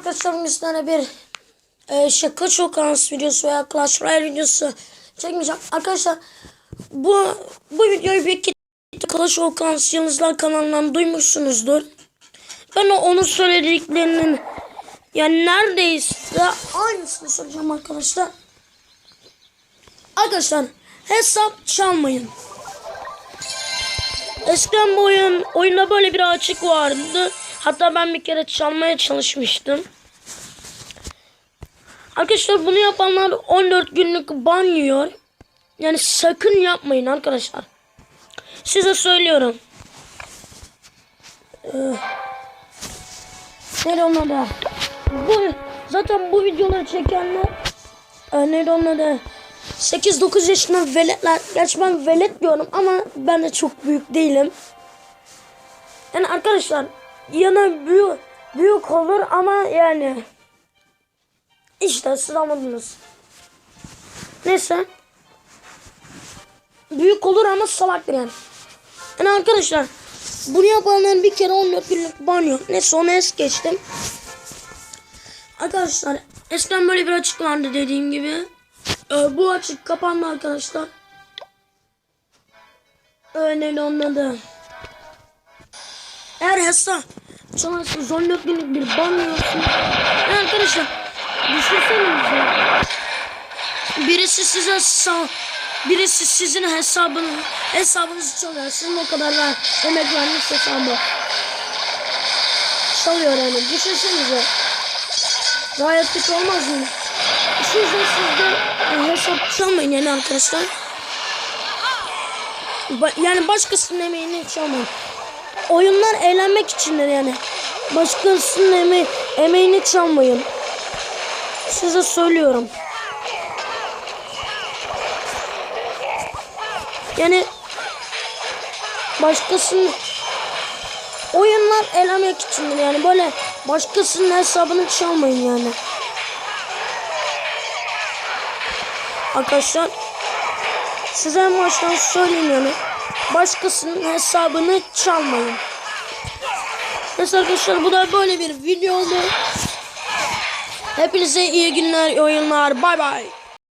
arkadaşlar bugün sizlerle bir e, şaka şokans videosu veya Clash Royale videosu çekmeyeceğim. Arkadaşlar bu bu videoyu bir iki Clash Şokans Yıldızlar kanalından duymuşsunuzdur. Ben onun söylediklerinin yani neredeyse aynısını söyleyeceğim arkadaşlar. Arkadaşlar hesap çalmayın. Eskiden bu oyun, oyunda böyle bir açık vardı. Hatta ben bir kere çalmaya çalışmıştım. Arkadaşlar bunu yapanlar 14 günlük ban yiyor. Yani sakın yapmayın arkadaşlar. Size söylüyorum. Ee, neydi onun adı? Bu, zaten bu videoları çekenler e, neydi onun adı? 8-9 yaşında veletler. Gerçi ben velet diyorum ama ben de çok büyük değilim. Yani arkadaşlar yana büyük, büyük olur ama yani işte siz anladınız. Neyse. Büyük olur ama salaktır yani. Yani arkadaşlar bunu yapanların bir kere 14 günlük banyo. Neyse onu es geçtim. Arkadaşlar eskiden böyle bir açık vardı dediğim gibi. Ee, bu açık kapandı arkadaşlar. Öyle onladı. Eğer hesap çalarsanız 14 günlük bir ban yiyorsun. Yani arkadaşlar düşünsenize. Birisi size sağ Birisi sizin hesabını hesabınızı çalıyor. Sizin o kadar ver, emek vermiş hesabı. Çalıyor yani. Düşünsenize. Gayet kötü olmaz mı? Siz de sizde e, hesap çalmayın yani arkadaşlar. Ba yani başkasının emeğini çalmayın. Oyunlar eğlenmek içindir yani. Başkasının eme emeğini çalmayın. Size söylüyorum. Yani başkasının oyunlar eğlenmek içindir yani böyle başkasının hesabını çalmayın yani. Arkadaşlar size en baştan söyleyeyim yani başkasının hesabını çalmayın. Neyse arkadaşlar bu da böyle bir video oldu. Hepinize iyi günler, iyi oyunlar. Bay bay.